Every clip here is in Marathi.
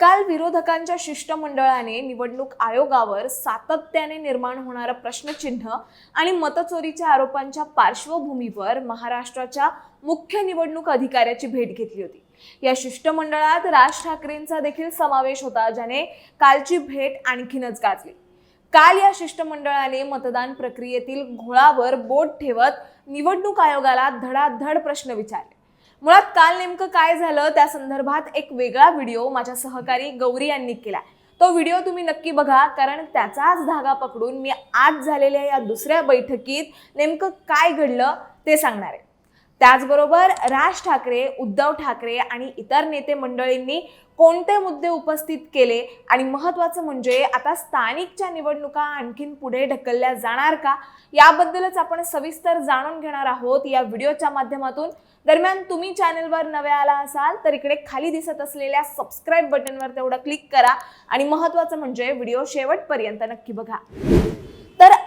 काल विरोधकांच्या शिष्टमंडळाने निवडणूक आयोगावर सातत्याने निर्माण होणारं प्रश्नचिन्ह आणि मतचोरीच्या आरोपांच्या पार्श्वभूमीवर महाराष्ट्राच्या मुख्य निवडणूक अधिकाऱ्याची भेट घेतली होती. या शिष्टमंडळात राज ठाकरेंचा देखील समावेश होता ज्याने कालची भेट आणखीनच गाजली. काल या शिष्टमंडळाने मतदान प्रक्रियेतील घोळावर बोट ठेवत निवडणूक आयोगाला धडाधड प्रश्न विचारले. मुळात काल नेमकं काय झालं त्या संदर्भात एक वेगळा व्हिडिओ माझ्या सहकारी गौरी यांनी केला तो व्हिडिओ तुम्ही नक्की बघा कारण त्याचाच धागा पकडून मी आज झालेल्या या दुसऱ्या बैठकीत नेमकं काय घडलं ते सांगणार आहे. त्याचबरोबर राज ठाकरे उद्धव ठाकरे आणि इतर नेते मंडळींनी कोणते मुद्दे उपस्थित केले आणि महत्त्वाचं म्हणजे आता स्थानिकच्या निवडणुका आणखीन पुढे ढकलल्या जाणार का? याबद्दलच आपण सविस्तर जाणून घेणार आहोत या व्हिडिओच्या माध्यमातून. दरम्यान तुम्ही चॅनलवर नवे आला असाल तर इकडे खाली दिसत असलेल्या सबस्क्राईब बटनवर तेवढं क्लिक करा आणि महत्त्वाचं म्हणजे व्हिडिओ शेवटपर्यंत नक्की बघा.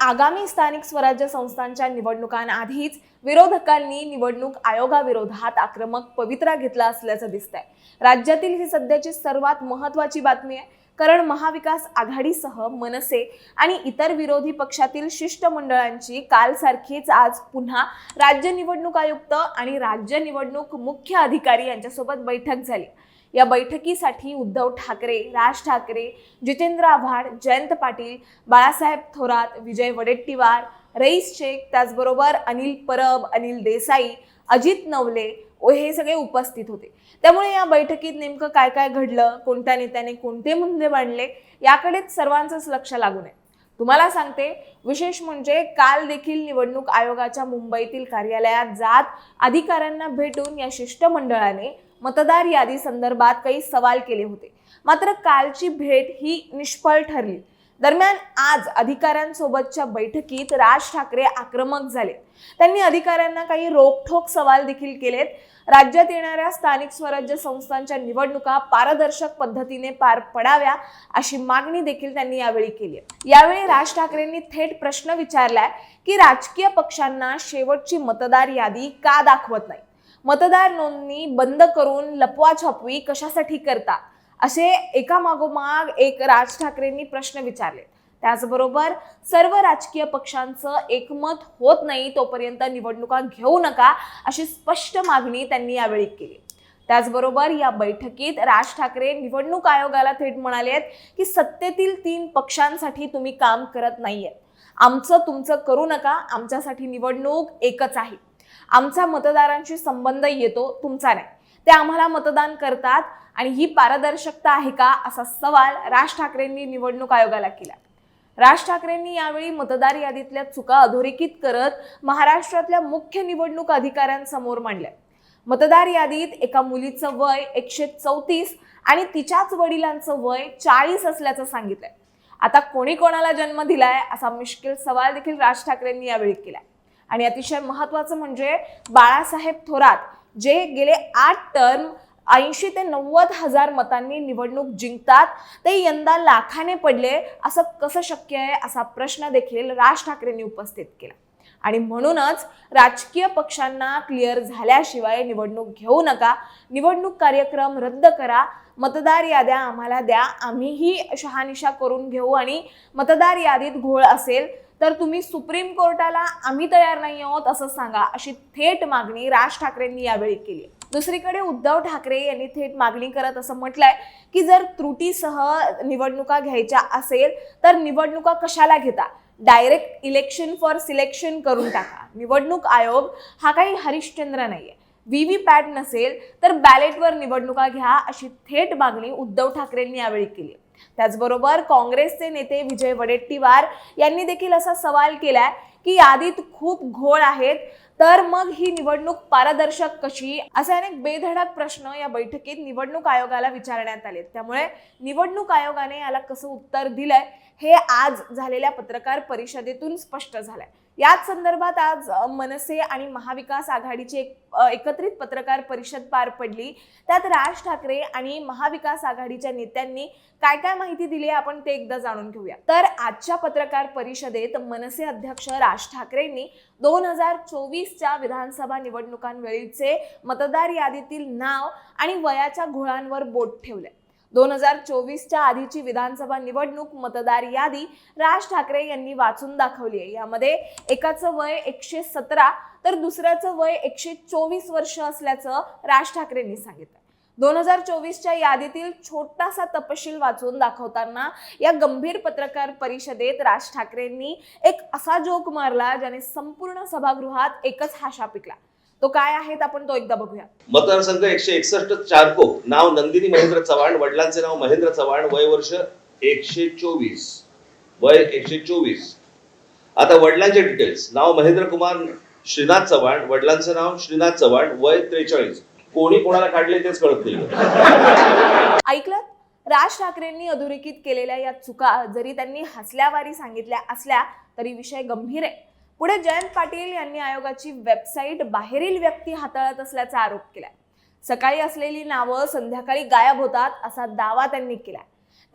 आगामी स्थानिक स्वराज्य संस्थांच्या निवडणुकांआधीच विरोधकांनी निवडणूक आयोगाविरोधात आक्रमक पवित्रा घेतला असल्याचं दिसतंय. राज्यातील ही सध्याची सर्वात महत्वाची बातमी आहे. कारण महाविकास आघाडीसह मनसे आणि इतर विरोधी पक्षातील शिष्टमंडळांची कालसारखीच आज पुन्हा राज्य निवडणूक आयुक्त आणि राज्य निवडणूक मुख्य अधिकारी यांच्यासोबत बैठक झाली. या बैठकीसाठी उद्धव ठाकरे राज ठाकरे जितेंद्र आव्हाड जयंत पाटील बाळासाहेब थोरात विजय वडेट्टीवार रईस शेख त्याचबरोबर अनिल परब अनिल देसाई अजित नवले हे सगळे उपस्थित होते. त्यामुळे या बैठकीत नेमकं काय काय घडलं कोणत्या नेत्याने कोणते मुद्दे मांडले याकडेच सर्वांचंच लक्ष लागून आहे. तुम्हाला सांगते विशेष म्हणजे काल देखील निवडणूक आयोगाच्या मुंबईतील कार्यालयात जात अधिकाऱ्यांना भेटून या शिष्टमंडळाने मतदार यादी संदर्भात काही सवाल केले होते. मात्र कालची भेट ही निष्फळ ठरली. दरम्यान आज अधिकाऱ्यांसोबतच्या बैठकीत राज ठाकरे आक्रमक झाले. त्यांनी अधिकाऱ्यांना काही रोखठोक सवाल देखील केलेत. राज्यात येणाऱ्या स्थानिक स्वराज्य संस्थांच्या निवडणुका पारदर्शक पद्धतीने पार पडाव्या अशी मागणी देखील त्यांनी यावेळी केली आहे. यावेळी राज ठाकरेंनी थेट प्रश्न विचारलाय की राजकीय पक्षांना शेवटची मतदार यादी का दाखवत नाही? मतदार नोंदणी बंद करून लपवाछपवी कशासाठी करता असे एकामागोमाग एक राज ठाकरेंनी प्रश्न विचारले. त्याचबरोबर सर्व राजकीय पक्षांचं एकमत होत नाही तोपर्यंत निवडणुका घेऊ नका अशी स्पष्ट मागणी त्यांनी यावेळी केली. त्याचबरोबर या बैठकीत राज ठाकरे निवडणूक आयोगाला थेट म्हणाले आहेत की सत्तेतील तीन पक्षांसाठी तुम्ही काम करत नाहीये आमचं तुमचं करू नका आमच्यासाठी निवडणूक एकच आहे. आमचा मतदारांशी संबंध येतो तुमचा नाही. ते आम्हाला मतदान करतात आणि ही पारदर्शकता आहे का असा सवाल राज ठाकरेंनी निवडणूक आयोगाला केला. राज ठाकरेंनी यावेळी मतदार यादीतल्या चुका अधोरेखित करत महाराष्ट्रातल्या मुख्य निवडणूक अधिकाऱ्यांसमोर मांडल्या. मतदार यादीत एका मुलीचं वय एकशे चौतीस आणि तिच्याच वडिलांचं वय चाळीस असल्याचं सांगितलंय. आता कोणी कोणाला जन्म दिलाय असा मुश्किल सवाल देखील राज ठाकरेंनी यावेळी केला आणि अतिशय महत्वाचं म्हणजे बाळासाहेब थोरात जे गेले आठ टर्म ऐंशी ते नव्वद हजार मतांनी निवडणूक जिंकतात ते यंदा लाखाने पडले असं कसं शक्य आहे असा प्रश्न देखील राज ठाकरेंनी उपस्थित केला. आणि म्हणूनच राजकीय पक्षांना क्लिअर झाल्याशिवाय निवडणूक घेऊ नका निवडणूक कार्यक्रम रद्द करा मतदार याद्या आम्हाला द्या आम्हीही शहानिशा करून घेऊ आणि मतदार यादीत घोळ असेल तर तुम्ही सुप्रीम कोर्टाला आम्ही तयार नाही आहोत असं सांगा अशी थेट मागणी राज ठाकरेंनी यावेळी केली. दुसरीकडे उद्धव ठाकरे यांनी थेट मागणी करत असं म्हटलंय की जर त्रुटीसह निवडणुका घ्यायच्या असेल तर निवडणुका कशाला घेता? डायरेक्ट इलेक्शन फॉर सिलेक्शन करून टाका. निवडणूक आयोग हा काही हरिश्चंद्र नाहीये. व्ही व्ही पॅट नसेल तर बॅलेटवर निवडणुका घ्या अशी थेट मागणी उद्धव ठाकरेंनी यावेळी केली. त्याचबरोबर काँग्रेसचे नेते विजय वडेट्टीवार यांनी देखील असा सवाल केलाय की यादीत खूप घोळ आहेत तर मग ही निवडणूक पारदर्शक कशी? असे अनेक बेधडक प्रश्न या बैठकीत निवडणूक आयोगाला विचारण्यात आले त्यामुळे निवडणूक आयोगाने याला कसं उत्तर दिलंय हे आज झालेल्या पत्रकार परिषदेतून स्पष्ट झालंय. याच संदर्भात आज मनसे आणि महाविकास आघाडीची एक एकत्रित पत्रकार परिषद पार पडली. त्यात राज ठाकरे आणि महाविकास आघाडीच्या नेत्यांनी काय काय माहिती दिली आपण ते एकदा जाणून घेऊया. तर आजच्या पत्रकार परिषदेत मनसे अध्यक्ष राज ठाकरेंनी दोन हजार चोवीसच्या विधानसभा निवडणुकांवेळीचे मतदार यादीतील नाव आणि वयाच्या घोळांवर बोट ठेवले दोन हजार चोवीसच्या आधीची विधानसभा निवडणूक मतदार यादी राज ठाकरे यांनी वाचून दाखवली आहे. यामध्ये एकाचं वय एकशे सतरा तर दुसऱ्याचं वय एकशे चोवीस वर्ष असल्याचं राज ठाकरेंनी सांगितलं दोन हजार चोवीसच्या यादीतील छोटासा तपशील वाचून दाखवताना या गंभीर पत्रकार परिषदेत राज ठाकरेंनी एक असा जोक मारला ज्याने संपूर्ण सभागृहात एकच हाशा पिकला. तो काय आहेत आपण तो एकदा बघूया. मतदारसंघ एकशे एकसष्ट चारकोप नाव नंदिनी महेंद्र चव्हाण वडिलांचे नाव महेंद्र चव्हाण वय वर्ष एकशे चोवीस. वय एकशे चोवीस. आता वडिलांचे डिटेल्स नाव महेंद्र कुमार श्रीनाथ चव्हाण वडिलांचं नाव श्रीनाथ चव्हाण वय त्रेचाळीस. कोणी कोणाला काढले तेच कळत नाही. ऐकलं? राज ठाकरेंनी अधोरेखित केलेल्या या चुका जरी त्यांनी हसल्यावारी सांगितल्या असल्या तरी विषय गंभीर आहे. पुढे जयंत पाटील यांनी आयोगाची वेबसाईट बाहेरील व्यक्ती हाताळत असल्याचा आरोप केलाय. सकाळी असलेली नावं संध्याकाळी गायब होतात असा दावा त्यांनी केलाय.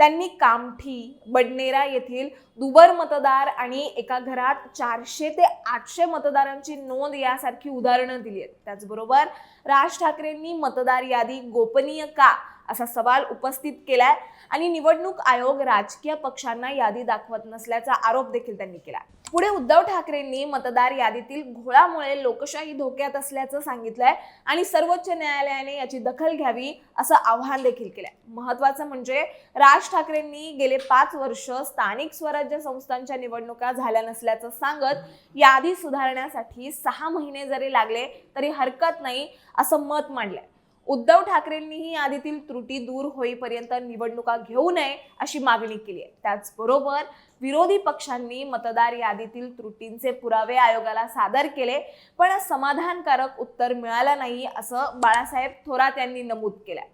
त्यांनी कामठी बडनेरा येथील दुबर मतदार आणि एका घरात चारशे ते आठशे मतदारांची नोंद यासारखी उदाहरणं दिली आहेत. त्याचबरोबर राज ठाकरेंनी मतदार यादी गोपनीय का असा सवाल उपस्थित केलाय आणि निवडणूक आयोग राजकीय पक्षांना यादी दाखवत नसल्याचा आरोप देखील त्यांनी केला पुढे उद्धव ठाकरेंनी मतदार यादीतील घोळामुळे लोकशाही धोक्यात असल्याचं सांगितलंय आणि सर्वोच्च न्यायालयाने याची दखल घ्यावी असं आव्हान देखील केलंय. महत्वाचं म्हणजे राज ठाकरेंनी गेले पाच वर्ष स्थानिक स्वराज्य संस्थांच्या निवडणुका झाल्या नसल्याचं सांगत यादी सुधारण्यासाठी सहा महिने जरी लागले तरी हरकत नाही असं मत मांडलंय. उद्धव ठाकरेंनीही यादीतील त्रुटी दूर होईपर्यंत निवडणुका घेऊ नये अशी मागणी केली आहे. त्याचबरोबर विरोधी पक्षांनी मतदार यादीतील त्रुटींचे पुरावे आयोगाला सादर केले पण समाधानकारक उत्तर मिळालं नाही असं बाळासाहेब थोरात यांनी नमूद केलंय.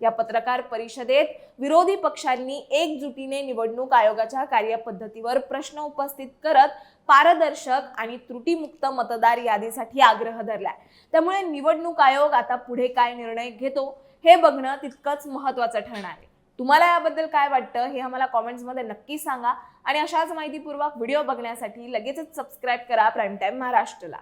या पत्रकार परिषदेत विरोधी पक्षांनी एकजुटीने निवडणूक आयोगाच्या कार्यपद्धतीवर प्रश्न उपस्थित करत पारदर्शक आणि त्रुटीमुक्त मतदार यादीसाठी आग्रह धरलाय. त्यामुळे निवडणूक आयोग आता पुढे काय निर्णय घेतो हे बघणं तितकंच महत्वाचं ठरणार आहे. तुम्हाला याबद्दल काय वाटतं हे आम्हाला कॉमेंट्समध्ये नक्की सांगा आणि अशाच माहितीपूर्वक व्हिडिओ बघण्यासाठी लगेचच सबस्क्राईब करा प्राईम टाईम महाराष्ट्रला.